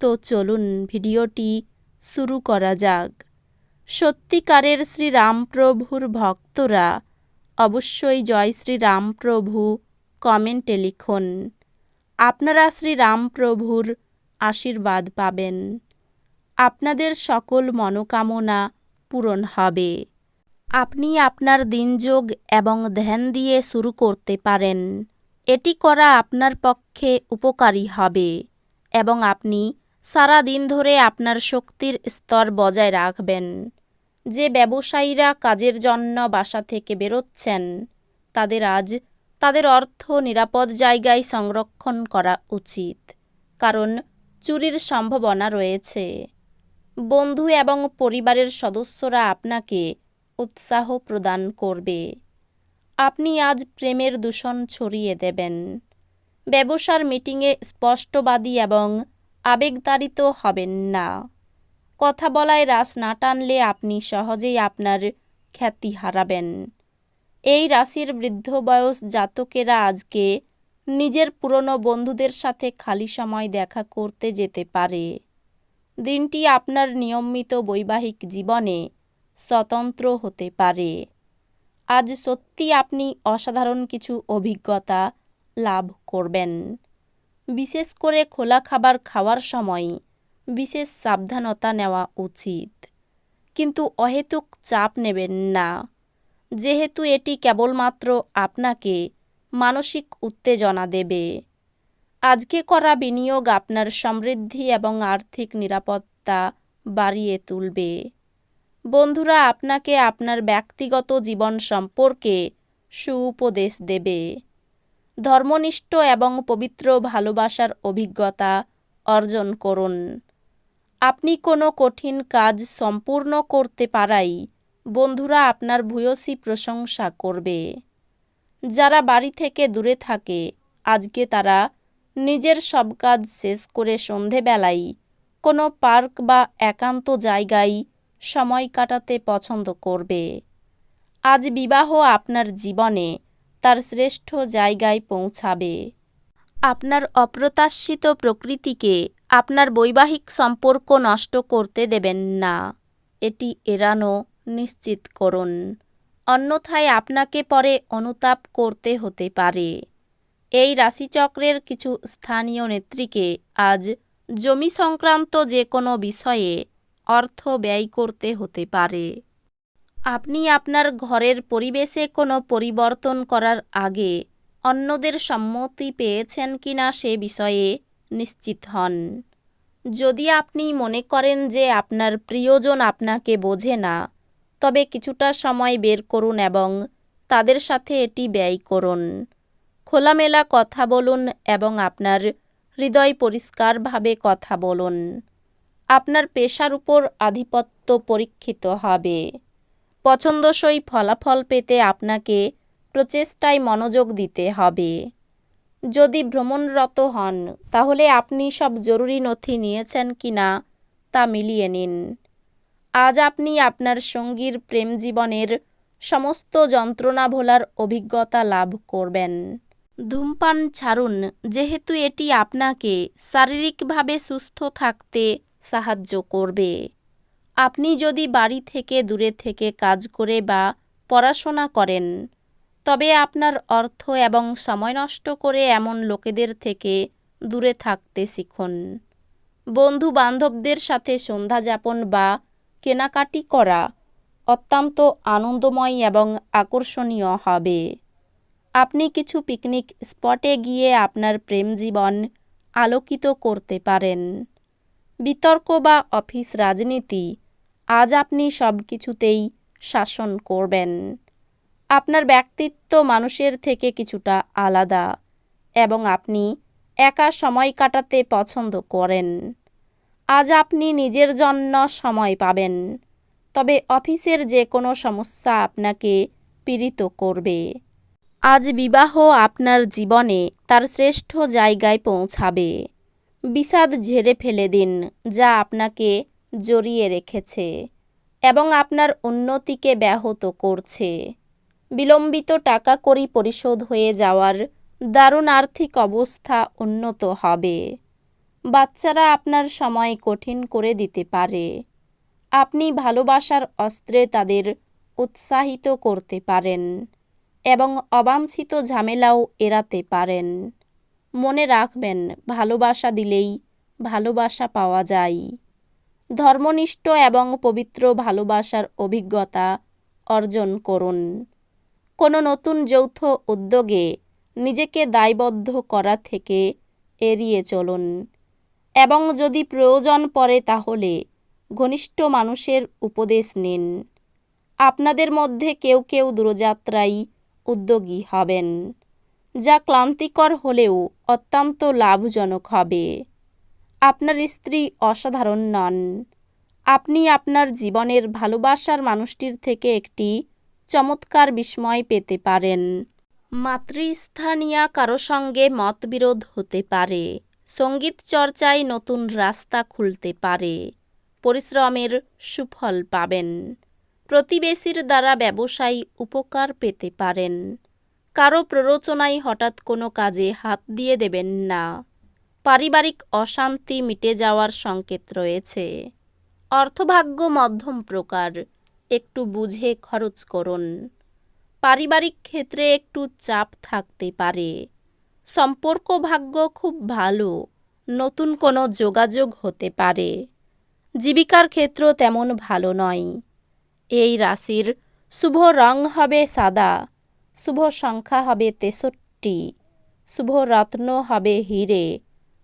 তো চলুন ভিডিওটি শুরু করা যাক। সত্যিকারের শ্রীরামপ্রভুর ভক্তরা অবশ্যই জয় শ্রীরামপ্রভু কমেন্টে লিখুন। আপনারা শ্রীরামপ্রভুর আশীর্বাদ পাবেন। আপনাদের সকল মনোকামনা পূরণ হবে। আপনি আপনার দিনযোগ এবং ধ্যান দিয়ে শুরু করতে পারেন। এটি করা আপনার পক্ষে উপকারী হবে এবং আপনি সারা দিন ধরে আপনার শক্তির স্তর বজায় রাখবেন। যে ব্যবসায়ীরা কাজের জন্য বাসা থেকে বেরোচ্ছেন, তাদের আজ তাদের অর্থ নিরাপদ জায়গায় সংরক্ষণ করা উচিত, কারণ চুরির সম্ভাবনা রয়েছে। বন্ধু এবং পরিবারের সদস্যরা আপনাকে উৎসাহ প্রদান করবে। আপনি আজ প্রেমের দূষণ ছড়িয়ে দেবেন। ব্যবসার মিটিংয়ে স্পষ্টবাদী এবং আবেগতাড়িত হবেন না। কথা বলায় রাস না টানলে আপনি সহজেই আপনার খ্যাতি হারাবেন। এই রাশির বৃদ্ধ বয়স জাতকেরা আজকে নিজের পুরনো বন্ধুদের সাথে খালি সময় দেখা করতে যেতে পারে। দিনটি আপনার নিয়মিত বৈবাহিক জীবনে স্বতন্ত্র হতে পারে। আজ সত্যি আপনি অসাধারণ কিছু অভিজ্ঞতা লাভ করবেন। বিশেষ করে খোলা খাবার খাওয়ার সময় বিশেষ সাবধানতা নেওয়া উচিত। কিন্তু অহেতুক চাপ নেবেন না। যেহেতু এটি কেবলমাত্র আপনাকে মানসিক উত্তেজনা দেবে। আজকে করা বিনিয়োগ আপনার সমৃদ্ধি এবং আর্থিক নিরাপত্তা বাড়িয়ে তুলবে। বন্ধুরা, আপনাকে আপনার ব্যক্তিগত জীবন সম্পর্কে সুউপদেশ দেবে। ধর্মনিষ্ঠ এবং পবিত্র ভালোবাসার অভিজ্ঞতা অর্জন করুন। আপনি কোনো কঠিন কাজ সম্পূর্ণ করতে পারাই বন্ধুরা আপনার ভূয়সী প্রশংসা করবে। যারা বাড়ি থেকে দূরে থাকে, আজকে তারা নিজের সব কাজ শেষ করে সন্ধেবেলায় কোনো পার্ক বা একান্ত জায়গায় সময় কাটাতে পছন্দ করবে। আজ বিবাহ আপনার জীবনে তার শ্রেষ্ঠ জায়গায় পৌঁছাবে। আপনার অপ্রত্যাশিত প্রকৃতিকে আপনার বৈবাহিক সম্পর্ক নষ্ট করতে দেবেন না। এটি এড়ানো নিশ্চিত করুন। অন্যথায় আপনাকে পরে অনুতাপ করতে হতে পারে। এই রাশিচক্রের কিছু স্থানীয় নেত্রীকে আজ জমি সংক্রান্ত যে কোনো বিষয়ে অর্থ ব্যয় করতে হতে পারে। আপনি আপনার ঘরের পরিবেশে কোনো পরিবর্তন করার আগে অন্যদের সম্মতি পেয়েছেন কিনা সে বিষয়ে নিশ্চিত হন। যদি আপনি মনে করেন যে আপনার প্রিয়জন আপনাকে বোঝে না, তবে কিছুটা সময় বের করুন এবং তাদের সাথে এটি ব্যয় করুন। খোলামেলা কথা বলুন এবং আপনার হৃদয় পরিষ্কারভাবে কথা বলুন। আপনার পেশার উপর আধিপত্য পরীক্ষিত হবে। পছন্দসই ফলাফল পেতে আপনাকে প্রচেষ্টায় মনোযোগ দিতে হবে। যদি ভ্রমণরত হন, তাহলে আপনি সব জরুরি নথি নিয়েছেন কি না তা মিলিয়ে নিন। আজ আপনি আপনার সঙ্গীর প্রেম জীবনের সমস্ত যন্ত্রণা ভোলার অভিজ্ঞতা লাভ করবেন। ধূমপান ছাড়ুন, যেহেতু এটি আপনাকে শারীরিকভাবে সুস্থ থাকতে সাহায্য করবে। আপনি যদি বাড়ি থেকে দূরে থেকে কাজ করে বা পড়াশোনা করেন, তবে আপনার অর্থ এবং সময় নষ্ট করে এমন লোকেদের থেকে দূরে থাকতে শিখুন। বন্ধু বান্ধবদের সাথে সন্ধ্যা যাপন বা কেনাকাটি করা অত্যন্ত আনন্দময় এবং আকর্ষণীয় হবে। আপনি কিছু পিকনিক স্পটে গিয়ে আপনার প্রেম জীবন আলোকিত করতে পারেন। বিতর্ক বা অফিস রাজনীতি আজ আপনি সব কিছুতেই শাসন করবেন। আপনার ব্যক্তিত্ব মানুষের থেকে কিছুটা আলাদা এবং আপনি একা সময় কাটাতে পছন্দ করেন। আজ আপনি নিজের জন্য সময় পাবেন, তবে অফিসের যে কোনো সমস্যা আপনাকে পীড়িত করবে। আজ বিবাহ আপনার জীবনে তার শ্রেষ্ঠ জায়গায় পৌঁছাবে। বিষাদ ঝেড়ে ফেলে দিন, যা আপনাকে জড়িয়ে রেখেছে এবং আপনার উন্নতিকে ব্যাহত করছে। বিলম্বিত টাকা কড়ি পরিশোধ হয়ে যাওয়ার দারুণ আর্থিক অবস্থা উন্নত হবে। বাচ্চারা আপনার সময় কঠিন করে দিতে পারে। আপনি ভালোবাসার অস্ত্রে তাদের উৎসাহিত করতে পারেন এবং অবাঞ্ছিত ঝামেলাও এড়াতে পারেন। মনে রাখবেন, ভালোবাসা দিলেই ভালোবাসা পাওয়া যায়। ধর্মনিষ্ঠ এবং পবিত্র ভালোবাসার অভিজ্ঞতা অর্জন করুন। কোনো নতুন যৌথ উদ্যোগে নিজেকে দায়বদ্ধ করা থেকে এড়িয়ে চলুন। এবং যদি প্রয়োজন পড়ে তাহলে ঘনিষ্ঠ মানুষের উপদেশ নিন। আপনাদের মধ্যে কেউ কেউ দূরযাত্রায় উদ্যোগী হবেন, যা ক্লান্তিকর হলেও অত্যন্ত লাভজনক হবে। আপনার স্ত্রী অসাধারণ নন। আপনি আপনার জীবনের ভালোবাসার মানুষটির থেকে একটি চমৎকার বিস্ময় পেতে পারেন। মাতৃস্থানীয় কারও সঙ্গে মতবিরোধ হতে পারে। সংগীত চর্চায় নতুন রাস্তা খুলতে পারে। পরিশ্রমের সুফল পাবেন। প্রতিবেশীর দ্বারা ব্যবসায়ী উপকার পেতে পারেন। কারও প্ররোচনায় হঠাৎ কোনো কাজে হাত দিয়ে দেবেন না। পারিবারিক অশান্তি মিটে যাওয়ার সংকেত রয়েছে। অর্থভাগ্য মধ্যম প্রকার, একটু বুঝে খরচ করুন। পারিবারিক ক্ষেত্রে একটু চাপ থাকতে পারে। সম্পর্ক ভাগ্য খুব ভালো, নতুন কোনো যোগাযোগ হতে পারে। জীবিকার ক্ষেত্র তেমন ভালো নয়। এই রাশির শুভ রং হবে সাদা, শুভ সংখ্যা হবে তেষট্টি, শুভ রত্ন হবে হিরে